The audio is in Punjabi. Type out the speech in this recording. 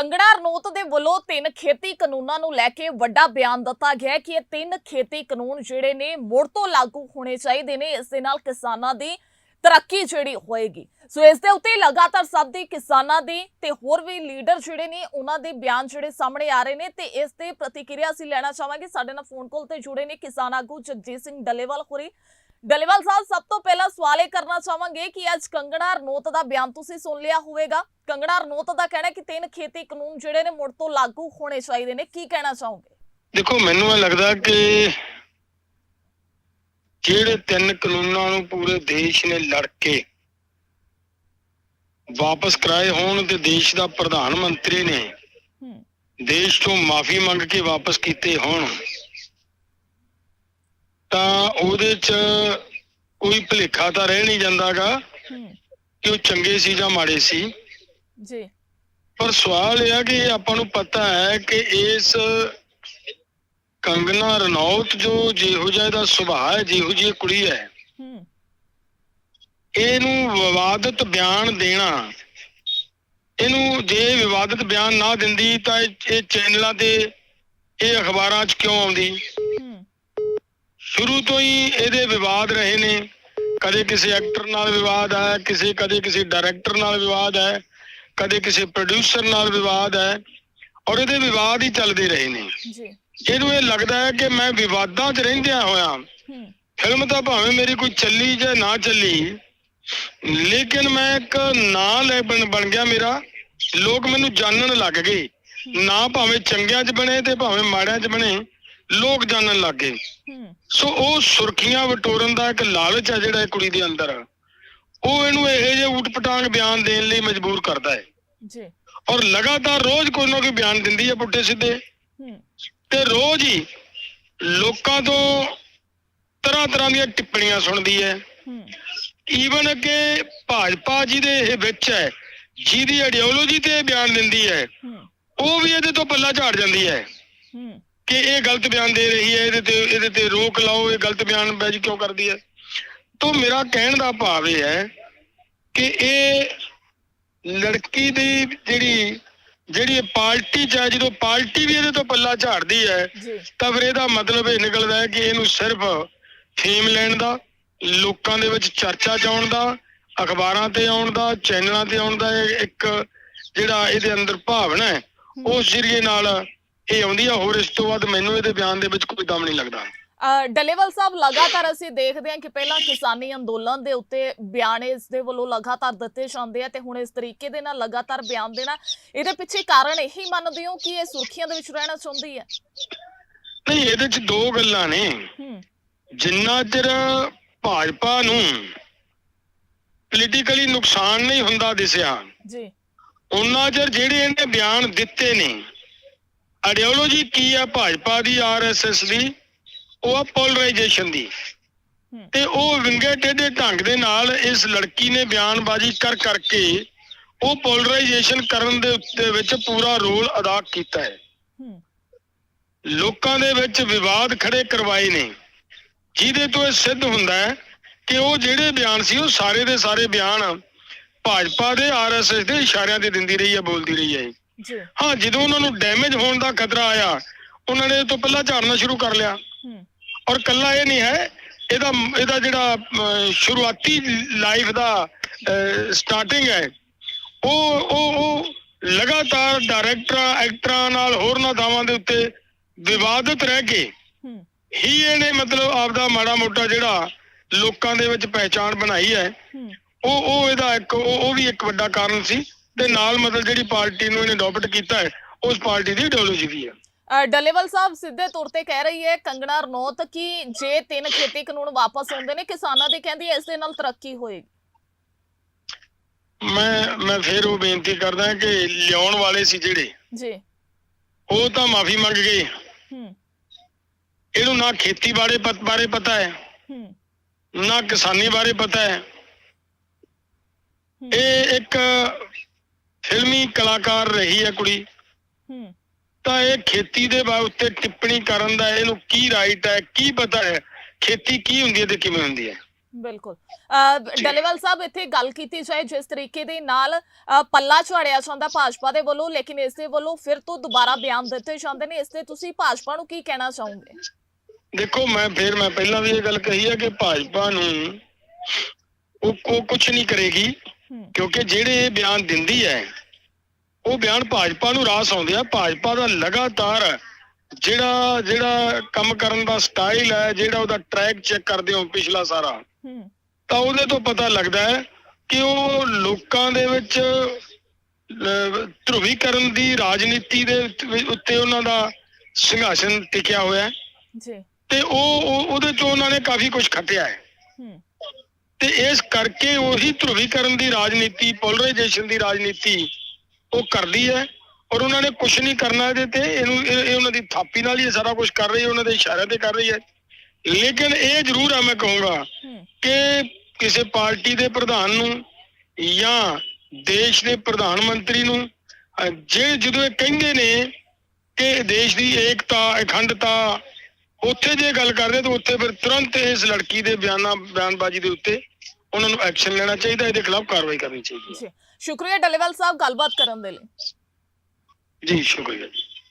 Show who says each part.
Speaker 1: ਕੰਗਣਾ ਰਣੌਤ ਦੇ ਵੱਲੋਂ ਤਿੰਨ ਖੇਤੀ ਕਾਨੂੰਨਾਂ ਨੂੰ ਲੈ ਕੇ ਵੱਡਾ ਬਿਆਨ ਦਿੱਤਾ ਗਿਆ ਕਿ ਇਹ ਤਿੰਨ ਖੇਤੀ ਕਾਨੂੰਨ ਜਿਹੜੇ ਨੇ ਮੁੜ ਤੋਂ ਲਾਗੂ ਹੋਣੇ ਚਾਹੀਦੇ ਨੇ। ਇਸ ਦੇ ਨਾਲ ਕਿਸਾਨਾਂ ਦੀ ਤਰੱਕੀ ਜਿਹੜੀ ਹੋਏਗੀ। ਸੋ ਇਸ ਦੇ ਉੱਤੇ ਲਗਾਤਾਰ ਸਭ ਦੇ ਕਿਸਾਨਾਂ ਦੇ ਤੇ ਹੋਰ ਵੀ ਲੀਡਰ ਜਿਹੜੇ ਨੇ, ਉਹਨਾਂ ਦੇ ਬਿਆਨ ਜਿਹੜੇ ਸਾਹਮਣੇ ਆ ਰਹੇ ਨੇ ਤੇ ਇਸ ਤੇ ਪ੍ਰਤੀਕਿਰਿਆ ਅਸੀਂ ਲੈਣਾ ਚਾਹਾਂਗੇ। ਸਾਡੇ ਨਾਲ ਫੋਨ ਕਾਲ ਤੇ ਜੁੜੇ ਨੇ ਕਿਸਾਨ ਆਗੂ ਜਗਜੀਤ ਸਿੰਘ ਡੱਲੇਵਾਲ ਹੋਰੀ। ਡੱਲੇਵਾਲ ਸਾਹਿਬ ਸਭ ਤੋਂ ਪਹਿਲਾਂ ਸਵਾਲ ਇਹ ਕਰਨਾ ਚਾਹਾਂਗੇ ਕਿ ਅੱਜ ਕੰਗਣਾ ਰਣੌਤ ਦਾ ਬਿਆਨ ਤੁਸੀਂ ਸੁਣ ਲਿਆ ਹੋਵੇਗਾ। ਕੰਗਣਾ ਰਣੌਤ ਦਾ ਕਹਿਣਾ ਕਿ ਤਿੰਨ ਖੇਤੀ ਕਾਨੂੰਨ ਜਿਹੜੇ ਨੇ ਮੁੜ ਤੋਂ ਲਾਗੂ ਹੋਣੇ ਚਾਹੀਦੇ ਨੇ। ਕੀ ਕਹਿਣਾ ਚਾਹੋਗੇ?
Speaker 2: ਦੇਖੋ ਮੈਨੂੰ ਇਹ ਲੱਗਦਾ ਕਿ ਜਿਹੜੇ ਤਿੰਨ ਕਾਨੂੰਨਾਂ ਨੂੰ ਪੂਰੇ ਦੇਸ਼ ਨੇ ਲੜ ਕੇ ਵਾਪਸ ਕਰਾਏ ਹੋਣ ਤੇ ਦੇਸ਼ ਦਾ ਪ੍ਰਧਾਨ ਮੰਤਰੀ ਨੇ ਦੇਸ਼ ਤੋਂ ਮਾਫੀ ਮੰਗ ਕੇ ਵਾਪਸ ਕੀਤੇ ਹੋਣ ਤਾਂ ਉਹਦੇ 'ਚ ਕੋਈ ਭੁਲੇਖਾ ਤਾਂ ਰਹਿ ਨਹੀਂ ਜਾਂਦਾਗਾ ਕਿ ਉਹ ਚੰਗੇ ਸੀ ਜਾਂ ਮਾੜੇ ਸੀ।
Speaker 1: ਜੀ।
Speaker 2: ਪਰ ਸਵਾਲ ਇਹ ਆ ਕਿ ਆਪਾਂ ਨੂੰ ਪਤਾ ਹੈ ਕਿ ਇਸ ਕੰਗਨਾ ਰਣੌਤ ਜੋ ਜਿਹੋ ਜਿਹਾ ਇਹਦਾ ਸੁਭਾਅ ਹੈ ਜਿਹੋ ਜਿਹੀ ਕੁੜੀ ਹੈ
Speaker 1: ਹੂੰ।
Speaker 2: ਇਹਨੂੰ ਵਿਵਾਦਤ ਬਿਆਨ ਦੇਣਾ ਇਹਨੂੰ ਜੇ ਵਿਵਾਦਤ ਬਿਆਨ ਨਾ ਦਿੰਦੀ ਤਾਂ ਇਹ ਚੈਨਲਾਂ ਤੇ ਇਹ ਅਖਬਾਰਾਂ 'ਚ ਕਿਉਂ ਆਉਂਦੀ? ਸ਼ੁਰੂ ਤੋਂ ਹੀ ਇਹਦੇ ਵਿਵਾਦ ਰਹੇ ਨੇ। ਕਦੇ ਕਿਸੇ ਐਕਟਰ ਨਾਲ ਵਿਵਾਦ ਹੈ ਕਿਸੇ ਕਦੇ ਕਿਸੇ ਡਾਇਰੈਕਟਰ ਨਾਲ ਵਿਵਾਦ ਹੈ ਕਦੇ ਕਿਸੇ ਪ੍ਰੋਡਿਊਸਰ ਨਾਲ ਵਿਵਾਦ ਹੈ ਔਰ ਇਹਦੇ ਵਿਵਾਦ ਹੀ ਚੱਲਦੇ ਰਹੇ ਨੇ।
Speaker 1: ਜੀ।
Speaker 2: ਇਹਨੂੰ ਇਹ ਲੱਗਦਾ ਹੈ ਕਿ ਮੈਂ ਵਿਵਾਦਾਂ 'ਚ ਰਹਿੰਦਿਆਂ ਹੋਇਆਂ ਫਿਲਮ ਤਾਂ ਭਾਵੇਂ ਮੇਰੀ ਕੋਈ ਚੱਲੀ ਜਾਂ ਨਾ ਚੱਲੀ ਲੇਕਿਨ ਮੈਂ ਇੱਕ ਨਾਂ ਲੈ ਬਣ ਬਣ ਗਿਆ ਮੇਰਾ। ਲੋਕ ਮੈਨੂੰ ਜਾਣਨ ਲੱਗ ਗਏ। ਨਾ ਭਾਵੇਂ ਚੰਗਿਆਂ 'ਚ ਬਣੇ ਤੇ ਭਾਵੇਂ ਮਾੜਿਆਂ 'ਚ ਬਣੇ। ਲੋਕ ਜਾਣਨ ਲੱਗ ਗਏ। ਸੋ ਉਹ ਸੁਰਖੀਆਂ ਵਟੋਰਨ ਦਾ ਇੱਕ ਲਾਲਚ ਹੈ ਜਿਹੜਾ ਇਹ ਕੁੜੀ ਦੇ ਅੰਦਰ। ਉਹ ਇਹਨੂੰ ਇਹੋ ਜਿਹੇ ਊਟਪਟਾਂਗ ਬਿਆਨ ਦੇਣ ਲਈ ਮਜਬੂਰ ਕਰਦਾ ਹੈ।
Speaker 1: ਜੀ।
Speaker 2: ਔਰ ਲਗਾਤਾਰ ਰੋਜ਼ ਕੋਈ ਨਾ ਕੋਈ ਬਿਆਨ ਦਿੰਦੀ ਹੈ ਪੁੱਠੇ ਸਿੱਧੇ। ਤੇ ਰੋਜ਼ ਹੀ ਲੋਕਾਂ ਤੋਂ ਤਰ੍ਹਾਂ ਤਰ੍ਹਾਂ ਦੀਆਂ ਟਿੱਪਣੀਆਂ ਸੁਣਦੀ ਹੈ। ਈਵਨ ਕਿ ਭਾਜਪਾ ਜਿਹਦੇ ਇਹ ਵਿੱਚ ਹੈ ਜਿਹਦੀ ਆਈਡੀਓਲੋਜੀ ਤੇ ਬਿਆਨ ਦਿੰਦੀ ਹੈ। ਉਹ ਵੀ ਇਹਦੇ ਤੋਂ ਪੱਲਾ ਝਾੜ ਜਾਂਦੀ ਹੂੰ। ਕਿ ਇਹ ਗਲਤ ਬਿਆਨ ਦੇ ਰਹੀ ਹੈ ਇਹਦੇ ਤੇ ਇਹਦੇ ਤੇ ਰੋਕ ਲਾਓ ਇਹ ਗਲਤ ਬਿਆਨ ਬੈਜ ਕਿਉਂ ਕਰਦੀ ਹੈ? ਤੋਂ ਮੇਰਾ ਕਹਿਣ ਦਾ ਭਾਵ ਇਹ ਹੈ ਕਿ ਇਹ ਲੜਕੀ ਦੀ ਜਿਹੜੀ ਜਿਹੜੀ ਪਾਰਟੀ ਚ ਜਦੋਂ ਪਾਰਟੀ ਵੀ ਇਹਦੇ ਤੋਂ ਪੱਲਾ ਝਾੜਦੀ ਹੈ ਤਾਂ ਫਿਰ ਇਹਦਾ ਮਤਲਬ ਇਹ ਨਿਕਲਦਾ ਹੈ ਕਿ ਇਹਨੂੰ ਸਿਰਫ ਫੇਮ ਲੈਣ ਦਾ ਲੋਕਾਂ ਦੇ ਵਿੱਚ ਚਰਚਾ ਚ ਆਉਣ ਦਾ ਅਖਬਾਰਾਂ ਤੇ ਆਉਣ ਦਾ ਚੈਨਲਾਂ ਤੇ ਆਉਣ ਦਾ ਇੱਕ ਜਿਹੜਾ ਇਹਦੇ ਅੰਦਰ ਭਾਵਨਾ ਹੈ। ਉਸ ਜ਼ਰੀਏ ਨਾਲ ਇਹ ਆਉਂਦੀ ਆ ਹੋਰ ਇਸ ਤੋਂ ਬਾਅਦ ਮੈਨੂੰ ਇਹਦੇ ਬਿਆਨ ਦੇ ਵਿੱਚ ਕੋਈ ਦਮ ਨਹੀਂ ਲੱਗਦਾ।
Speaker 1: ਅ, ਡੱਲੇਵਾਲ ਸਾਹਿਬ ਲਗਾਤਾਰ ਅਸੀਂ ਦੇਖਦੇ ਹਾਂ ਕਿ ਪਹਿਲਾਂ ਕਿਸਾਨੀ ਅੰਦੋਲਨ ਦੇ ਉੱਤੇ ਬਿਆਨ ਇਸ ਦੇ ਵੱਲੋਂ ਲਗਾਤਾਰ ਦਿੱਤੇ ਜਾਂਦੇ ਆ ਤੇ ਹੁਣ ਇਸ ਤਰੀਕੇ ਦੇ ਨਾਲ ਲਗਾਤਾਰ ਬਿਆਨ ਦੇਣਾ ਇਹਦੇ ਪਿੱਛੇ ਕਾਰਨ ਇਹੀ ਮੰਨਦੇ ਹੋ ਕਿ ਇਹ ਸੁਰਖੀਆਂ ਦੇ ਵਿੱਚ ਰਹਿਣਾ ਚਾਹੁੰਦੀ ਹੈ?
Speaker 2: ਨਹੀਂ ਇਹਦੇ ਚ ਦੋ ਗੱਲਾਂ ਨੇ। ਜਿੰਨਾ ਚਿਰ ਭਾਜਪਾ ਨੂੰ ਪੋਲੀਟੀਕਲੀ ਨੁਕਸਾਨ ਨਹੀਂ ਹੁੰਦਾ ਦਿਸਿਆ
Speaker 1: ਜੀ।
Speaker 2: ਉਹਨਾਂ ਚਿਰ ਜਿਹੜੇ ਇਹਨੇ ਬਿਆਨ ਦਿੱਤੇ ਨੇ ਆਈਡੀਓਲੋਜੀ ਕੀ ਆ ਭਾਜਪਾ ਦੀ ਆਰਐਸਐਸ ਦੀ ਉਹ ਆ ਪੋਲਰਾਈਜੇਸ਼ਨ ਦੀ। ਤੇ ਉਹ ਵਿੰਗੇ ਟੇਢੇ ਢੰਗ ਦੇ ਨਾਲ ਇਸ ਲੜਕੀ ਨੇ ਬਿਆਨਬਾਜ਼ੀ ਕਰ ਕਰਕੇ ਉਹ ਪੋਲਰਾਈਜੇਸ਼ਨ ਕਰਨ ਦੇ ਉੱਤੇ ਵਿੱਚ ਪੂਰਾ ਰੋਲ ਅਦਾ ਕੀਤਾ ਹੈ।
Speaker 1: ਹੂੰ।
Speaker 2: ਲੋਕਾਂ ਦੇ ਵਿੱਚ ਵਿਵਾਦ ਖੜੇ ਕਰਵਾਏ ਨੇ। ਜਿਹਦੇ ਤੋਂ ਇਹ ਸਿੱਧ ਹੁੰਦਾ ਹੈ ਕਿ ਉਹ ਜਿਹੜੇ ਬਿਆਨ ਸੀ ਉਹ ਸਾਰੇ ਦੇ ਸਾਰੇ ਬਿਆਨ ਭਾਜਪਾ ਦੇ ਆਰਐਸਐਸ ਦੇ ਇਸ਼ਾਰਿਆਂ ਤੇ ਦਿੰਦੀ ਰਹੀ ਹੈ ਬੋਲਦੀ ਰਹੀ ਹੈ।
Speaker 1: ਜੀ।
Speaker 2: ਹਾਂ ਜਦੋਂ ਉਹਨਾਂ ਨੂੰ ਡੈਮੇਜ ਹੋਣ ਦਾ ਖਤਰਾ ਆਇਆ ਉਹਨਾਂ ਨੇ ਇਹ ਤੋਂ ਪਹਿਲਾਂ ਝਾੜਨਾ ਸ਼ੁਰੂ ਕਰ ਲਿਆ।
Speaker 1: ਹੂੰ।
Speaker 2: ਔਰ ਕੱਲਾ ਇਹ ਨਹੀਂ ਹੈ ਇਹਦਾ ਇਹਦਾ ਜਿਹੜਾ ਸ਼ੁਰੂਆਤੀ ਲਾਈਫ ਦਾ ਸਟਾਰਟਿੰਗ ਹੈ ਉਹ ਉਹ ਉਹ ਲਗਾਤਾਰ ਡਾਇਰੈਕਟਰਾਂ ਐਕਟਰਾਂ ਨਾਲ ਹੋਰਨਾਂ ਦਾਵਾਂ ਦੇ ਉੱਤੇ ਵਿਵਾਦਤ ਰਹਿ ਕੇ
Speaker 1: ਹੂੰ।
Speaker 2: ਹੀ ਇਹਨੇ ਮਤਲਬ ਆਪਦਾ ਮਾੜਾ ਮੋਟਾ ਜਿਹੜਾ ਲੋਕਾਂ ਦੇ ਵਿੱਚ ਪਹਿਚਾਣ ਬਣਾਈ ਹੈ
Speaker 1: ਹੂੰ।
Speaker 2: ਉਹ ਉਹ ਇਹਦਾ ਇੱਕ ਉਹ ਉਹ ਵੀ ਇੱਕ ਵੱਡਾ ਕਾਰਨ ਸੀ। ਤੇ ਨਾਲ ਮਤਲਬ ਜਿਹੜੀ ਪਾਰਟੀ ਨੂੰ ਇਹਨੇ ਅਡਾਪਟ ਕੀਤਾ ਹੈ ਉਸ ਪਾਰਟੀ ਦੀ ਆਈਡੀਓਲੋਜੀ ਵੀ ਹੈ।
Speaker 1: ਡੱਲੇਵਾਲ ਸਾਹਿਬ ਸਿੱਧੇ ਤੌਰ ਤੇ ਕਹਿ ਰਹੀ ਹੈ ਕੰਗਣਾ ਰਣੌਤ ਕਿ ਜੇ ਤਿੰਨ ਖੇਤੀ ਕਾਨੂੰਨ ਵਾਪਸ ਆਉਂਦੇ ਨੇ ਕਿਸਾਨਾਂ ਦੀ ਕਹਿੰਦੀ ਇਸ ਦੇ ਨਾਲ ਤਰੱਕੀ ਹੋਏਗੀ।
Speaker 2: ਮੈਂ ਮੈਂ ਫੇਰ ਉਹ ਬੇਨਤੀ ਕਰਦਾ ਕਿ ਲਿਆਉਣ ਵਾਲੇ ਸੀ ਜਿਹੜੇ
Speaker 1: ਜੀ।
Speaker 2: ਉਹ ਤਾਂ ਮਾਫੀ ਮੰਗ ਗਏ।
Speaker 1: ਹੂੰ।
Speaker 2: ਇਹਨੂੰ ਨਾ ਖੇਤੀ ਬਾਰੇ ਪਤ ਬਾਰੇ ਪਤਾ ਹੈ
Speaker 1: ਹੂੰ।
Speaker 2: ਨਾ ਕਿਸਾਨੀ ਬਾਰੇ ਪਤਾ ਹੂੰ, ਇਹ ਇੱਕ ਫਿਲਮੀ ਕਲਾਕਾਰ ਰਹੀ ਹੈ ਕੁੜੀ।
Speaker 1: ਹੂੰ।
Speaker 2: ਤਾਂ ਇਹ ਖੇਤੀ ਦੇ ਬਾਰੇ ਉੱਤੇ ਟਿੱਪਣੀ ਕਰਨ ਦਾ ਇਹਨੂੰ ਕੀ ਰਾਈਟ ਹੈ ਕੀ ਪਤਾ ਹੈ ਖੇਤੀ ਕੀ ਹੁੰਦੀ ਹੈ ਤੇ ਕਿਵੇਂ ਹੁੰਦੀ ਹੈ।
Speaker 1: ਬਿਲਕੁਲ। ਡੱਲੇਵਾਲ ਸਾਹਿਬ ਇੱਥੇ ਗੱਲ ਕੀਤੀ ਜਾਏ ਜਿਸ ਤਰੀਕੇ ਦੇ ਨਾਲ ਪੱਲਾ ਝਾੜਿਆ ਜਾਂਦਾ ਭਾਜਪਾ ਦੇ ਵੱਲੋਂ ਲੇਕਿਨ ਇਸ ਦੇ ਵੱਲੋਂ ਫਿਰ ਤੋਂ ਦੁਬਾਰਾ ਬਿਆਨ ਦਿੱਤੇ ਜਾਂਦੇ ਨੇ। ਇਸ ਤੇ ਤੁਸੀਂ ਭਾਜਪਾ ਨੂੰ ਕੀ ਕਹਿਣਾ ਚਾਹੋਗੇ?
Speaker 2: ਦੇਖੋ ਮੈਂ ਫਿਰ ਮੈਂ ਪਹਿਲਾਂ ਵੀ ਇਹ ਗੱਲ ਕਹੀ ਹੈ ਕਿ ਭਾਜਪਾ ਨੂੰ ਉਹ ਕੁਝ ਨਹੀਂ ਕਰੇਗੀ ਕਿਉਂਕਿ ਜਿਹੜੇ ਇਹ ਬਿਆਨ ਦਿੰਦੀ ਹੈ ਉਹ ਬਿਆਨ ਭਾਜਪਾ ਨੂੰ ਰਾਸ ਆਉਂਦੇ ਆ। ਭਾਜਪਾ ਦਾ ਲਗਾਤਾਰ ਜਿਹੜਾ ਜਿਹੜਾ ਕੰਮ ਕਰਨ ਦਾ ਸਟਾਈਲ ਹੈ ਜਿਹੜਾ ਉਹਦਾ ਟਰੈਕ ਚੈੱਕ ਕਰਦੇ ਹੋ ਪਿਛਲਾ ਸਾਰਾ ਤਾਂ ਉਹਦੇ ਤੋਂ ਪਤਾ ਲੱਗਦਾ ਹੈ ਕਿ ਉਹ ਲੋਕਾਂ ਦੇ ਵਿੱਚ ਧਰੁਵੀਕਰਨ ਦੀ ਰਾਜਨੀਤੀ ਦੇ ਉੱਤੇ- ਉਹਨਾਂ ਦਾ ਸਿੰਘਾਸਨ ਟਿਕਿਆ ਹੋਇਆ ਹੈ।
Speaker 1: ਜੀ।
Speaker 2: ਤੇ ਉਹ ਉਹ- ਉਹਦੇ ਚੋਂ ਉਹਨਾਂ ਨੇ ਕਾਫੀ ਕੁਝ ਖੱਟਿਆ ਹੂੰ। ਤੇ ਇਸ ਕਰਕੇ ਉਹੀ ਧਰੁਵੀਕਰਨ ਦੀ ਰਾਜਨੀਤੀ ਪੋਲਰਾਈਜੇਸ਼ਨ ਦੀ ਰਾਜਨੀਤੀ ਉਹ ਕਰਦੀ ਹੈ ਔਰ ਉਹਨਾਂ ਨੇ ਕੁਝ ਨਹੀਂ ਕਰਨਾ ਇਹਦੇ ਤੇ। ਇਹਨੂੰ ਇਹ ਉਹਨਾਂ ਦੀ ਥਾਪੀ ਨਾਲ ਹੀ ਸਾਰਾ ਕੁਝ ਕਰ ਰਹੀ ਹੈ ਉਹਨਾਂ ਦੇ ਇਸ਼ਾਰਿਆਂ ਤੇ ਕਰ ਰਹੀ ਹੈ। ਲੇਕਿਨ ਇਹ ਜ਼ਰੂਰ ਹੈ ਮੈਂ ਕਹੂੰਗਾ ਕਿ ਕਿਸੇ ਪਾਰਟੀ ਦੇ ਪ੍ਰਧਾਨ ਨੂੰ ਜਾਂ ਦੇਸ਼ ਦੇ ਪ੍ਰਧਾਨ ਮੰਤਰੀ ਨੂੰ ਜੇ ਜਦੋਂ ਇਹ ਕਹਿੰਦੇ ਨੇ ਕਿ ਦੇਸ਼ ਦੀ ਏਕਤਾ ਅਖੰਡਤਾ ਉੱਥੇ ਜੇ ਗੱਲ ਕਰਦੇ ਤਾਂ ਉੱਥੇ ਫਿਰ ਤੁਰੰਤ ਇਸ ਲੜਕੀ ਦੇ ਬਿਆਨਾਂ ਬਿਆਨਬਾਜ਼ੀ ਦੇ ਉੱਤੇ ਉਹਨਾਂ ਨੂੰ ਐਕਸ਼ਨ ਲੈਣਾ ਚਾਹੀਦਾ ਇਹਦੇ ਖਿਲਾਫ ਕਾਰਵਾਈ ਕਰਨੀ ਚਾਹੀਦੀ ਹੈ।
Speaker 1: ਸ਼ੁਕਰੀਆ ਡੱਲੇਵਾਲ ਸਾਹਿਬ ਗੱਲਬਾਤ ਕਰਨ ਦੇ ਲਈ।
Speaker 2: ਜੀ ਸ਼ੁਕਰੀਆ ਜੀ।